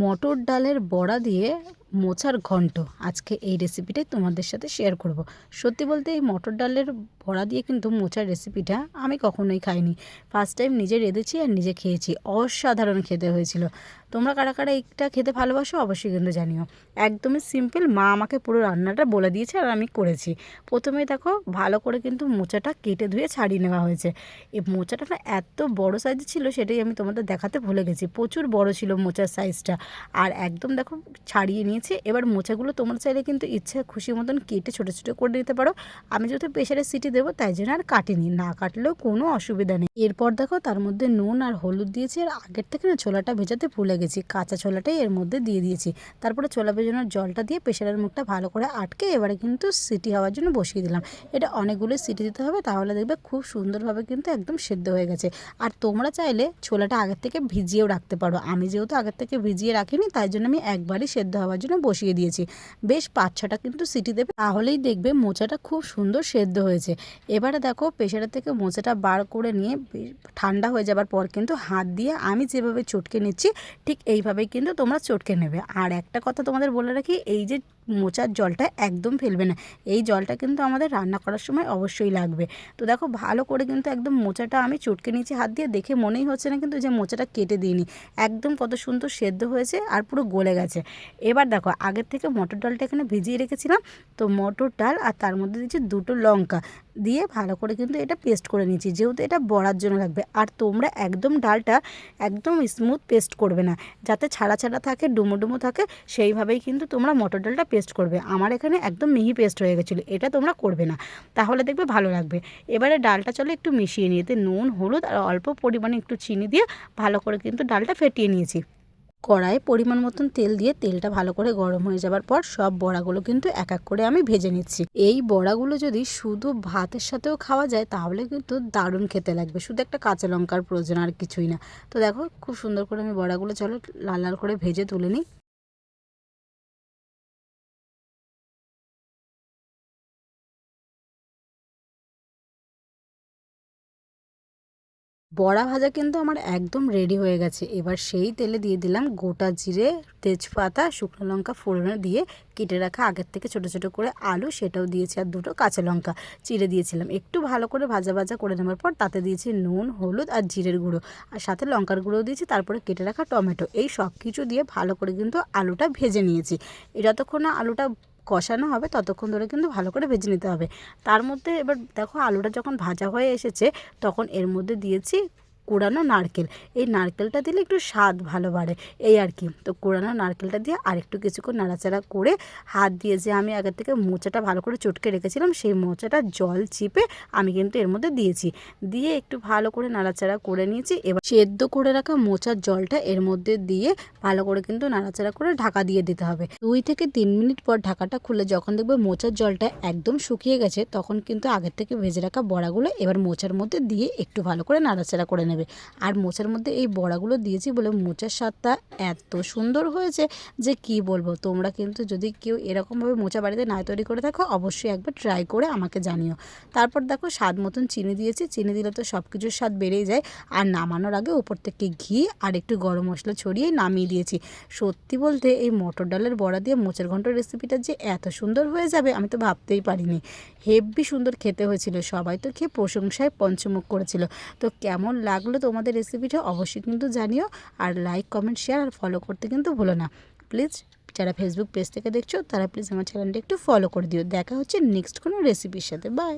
মটর ডালের বড়া দিয়ে মোচার ঘন্ট আজকে এই রেসিপিটাই তোমাদের সাথে শেয়ার করব। সত্যি বলতে এই মটর ডালের বড়া দিয়ে কিন্তু মোচার রেসিপিটা আমি কখনোই খাইনি। ফার্স্ট টাইম নিজে রেঁধেছি আর নিজে খেয়েছি। অসাধারণ খেতে হয়েছিল। তোমরা কারা কারা এইটা খেতে ভালোবাসো অবশ্যই কিন্তু জানিও। একদমই সিম্পল মা আমাকে পুরো রান্নাটা বলে দিয়েছে আর আমি করেছি। প্রথমে দেখো, ভালো করে কিন্তু মোচাটা কেটে ধুয়ে ছাড়িয়ে নেওয়া হয়েছে। এই মোচাটা না এত বড় সাইজ ছিল সেটাই আমি তোমাদের দেখাতে ভুলে গেছি। প্রচুর বড় ছিল মোচার সাইজটা আর একদম দেখো, ছাড়িয়ে নিয়েছি এবার মোচাগুলো তোমরা চাইলে কিন্তু ইচ্ছা, খুশি মতন কেটে ছোটো ছোটো করে নিতে পারো। আমি যেহেতু প্রেশারে সিটি দেবো, তাই জন্য আর কাটিনি। না কাটলেও কোনো অসুবিধা নেই। এরপর দেখো, তার মধ্যে নুন আর হলুদ দিয়েছি। আর আগের থেকে না ছোলাটা ভেজাতে ভুলে গেছি। কাঁচা ছোলাটাই এর মধ্যে দিয়ে দিয়েছি। তারপরে ছোলা ভেজানোর জলটা দিয়ে প্রেশারের মুখটা ভালো করে আটকে এবারে কিন্তু সিটি হওয়ার জন্য বসিয়ে দিলাম। এটা অনেকগুলো সিটি দিতে হবে, তাহলে দেখবে খুব সুন্দরভাবে কিন্তু একদম সেদ্ধ হয়ে গেছে। আর তোমরা চাইলে ছোলাটা আগের থেকে ভিজিয়েও রাখতে পারো। আমি যেহেতু আগের থেকে ভিজিয়ে রাখিনি, তাই জন্য আমি একবারই সেদ্ধ হওয়ার জন্য বসিয়ে দিয়েছি। বেশ পাঁচ ছটা কিন্তু সিটি দেবে। তাহলেই দেখবে মোচাটা খুব সুন্দর সেদ্ধ হয়েছে। এবারে দেখো প্রেশারের থেকে মোচাটা বার করে নিয়ে ঠান্ডা হয়ে যাবার পর কিন্তু হাত দিয়ে আমি যেভাবে চটকে নিচ্ছি, ঠিক এইভাবেই কিন্তু তোমরা চটকে নেবে। আর একটা কথা তোমাদের বলে রাখি, এই যে মোচার জলটা একদম ফেলবে না। এই জলটা কিন্তু আমাদের রান্না করার সময় অবশ্যই লাগবে। তো দেখো, ভালো করে কিন্তু একদম মোচাটা আমি চটকে নিয়েছি হাত দিয়ে। দেখে মনেই হচ্ছে না কিন্তু যে মোচাটা কেটে দিইনি। একদম কত সুন্দর সেদ্ধ হয়েছে আর পুরো গলে গেছে। এবার দেখো, আগের থেকে মটর ডালটা এখানে ভিজিয়ে রেখেছিলাম। তো মটর ডাল আর তার মধ্যে দিচ্ছি দুটো লঙ্কা। দিয়ে ভালো করে কিন্তু এটা পেস্ট করে নিচ্ছি যেহেতু এটা বড়ার জন্য লাগবে। আর তোমরা একদম ডালটা একদম স্মুথ পেস্ট করবে না। যাতে ছাড়া ছাড়া থাকে, ডুমো ডুমো থাকে, সেইভাবেই কিন্তু তোমরা মটর ডালটা পেস্ট করবে। আমার এখানে একদম মিহি পেস্ট হয়ে গেছিল। এটা তোমরা করবে না। তাহলে দেখবে ভালো লাগবে। এবারে ডালটা চলো একটু মিশিয়ে নিয়ে এতে নুন, হলুদ আর অল্প পরিমাণে একটু চিনি দিয়ে ভালো করে কিন্তু ডালটা ফেটিয়ে নিয়েছি। কড়াইয়ে পরিমাণ মতন তেল দিয়ে তেলটা ভালো করে গরম হয়ে যাবার পর সব বড়াগুলো কিন্তু এক এক করে আমি ভেজে নিচ্ছি। এই বড়াগুলো যদি শুধু ভাতের সাথেও খাওয়া যায়, তাহলে কিন্তু দারুণ খেতে লাগবে। শুধু একটা কাঁচা লঙ্কার প্রয়োজন আর কিছুই না। তো দেখো, খুব সুন্দর করে আমি বড়াগুলো, চলো লাল লাল করে ভেজে তুলে নিই। বড়া ভাজা কিন্তু আমার একদম রেডি হয়ে গেছে। এবার সেই তেলে দিয়ে দিলাম গোটা জিরে, তেজপাতা, শুকনো লঙ্কা, ফোড়নে দিয়ে কেটে রাখা আগের থেকে ছোট ছোট করে আলু, সেটাও দিয়েছি আর দুটো কাঁচা লঙ্কা। চিড়ে দিয়েছিলাম। একটু ভালো করে ভাজা ভাজা করে নেওয়ার পর তাতে দিয়েছি নুন, হলুদ আর জিরের গুঁড়ো। আর সাথে লঙ্কার গুঁড়োও দিয়েছি, তারপরে কেটে রাখা টমেটো। এই সব কিছু দিয়ে ভালো করে কিন্তু আলুটা ভেজে নিয়েছি। যতক্ষণ না আলুটা কষানো হবে ততক্ষণ ধরে কিন্তু ভালো করে ভেজে নিতে হবে। তার মধ্যে এবার দেখো আলুটা যখন ভাজা হয়ে এসেছে, তখন এর মধ্যে দিয়েছি কোড়ানো নারকেল। এই নারকেলটা দিলে একটু স্বাদ ভালো বাড়ে। এই আর কি। তো কোড়ানো নারকেলটা দিয়ে আরেকটু কিছুক্ষণ নাড়াচাড়া করে হাত দিয়ে যে আমি আগের থেকে মোচাটা ভালো করে চটকে রেখেছিলাম, সেই মোচাটা জল চিপে আমি কিন্তু এর মধ্যে দিয়েছি। দিয়ে একটু ভালো করে নাড়াচাড়া করে নিয়েছি। এবার সেদ্ধ করে রাখা মোচার জলটা এর মধ্যে দিয়ে ভালো করে কিন্তু নাড়াচাড়া করে ঢাকা দিয়ে দিতে হবে। দুই থেকে তিন মিনিট পর ঢাকাটা খুলে যখন দেখবে মোচার জলটা একদম শুকিয়ে গেছে, তখন কিন্তু আগের থেকে ভেজে রাখা বড়াগুলো এবার মোচার মধ্যে দিয়ে একটু ভালো করে নাড়াচাড়া করে নেবে। আর মোচার মধ্যে এই বড়াগুলো দিয়েছি বলে মোচার স্বাদটা এত সুন্দর হয়েছে যে কি বলব? তোমরা কিন্তু যদি কেউ এরকমভাবে মোচা বাড়িতে না তৈরি করে থাকো, অবশ্যই একবার ট্রাই করে আমাকে জানিও। তারপর দেখো স্বাদ মতন চিনি দিয়েছি। চিনি দিলে তো সব কিছুর স্বাদ বেড়েই যায়। আর নামানোর আগে ওপর থেকে ঘি আর একটু গরম মশলা ছড়িয়ে নামিয়ে দিয়েছি। সত্যি বলতে এই মটর ডালের বড়া দিয়ে মোচার ঘন্ট রেসিপিটা যে এত সুন্দর হয়ে যাবে আমি তো ভাবতেই পারিনি। হেব্বি সুন্দর খেতে হয়েছিল। সবাই তো খেয়ে প্রশংসায় পঞ্চমুখ করেছিল। তো কেমন লাগল তোমাদের রেসিপিটা অবশ্যই কিন্তু জানিও আর লাইক কমেন্ট শেয়ার আর ফলো করতে কিন্তু ভুলো না। প্লিজ যারা ফেসবুক পেজ থেকে দেখছ, তারা প্লিজ আমার চ্যানেলটা একটু ফলো করে দিও। দেখা হচ্ছে নেক্সট কোনো রেসিপির সাথে। বাই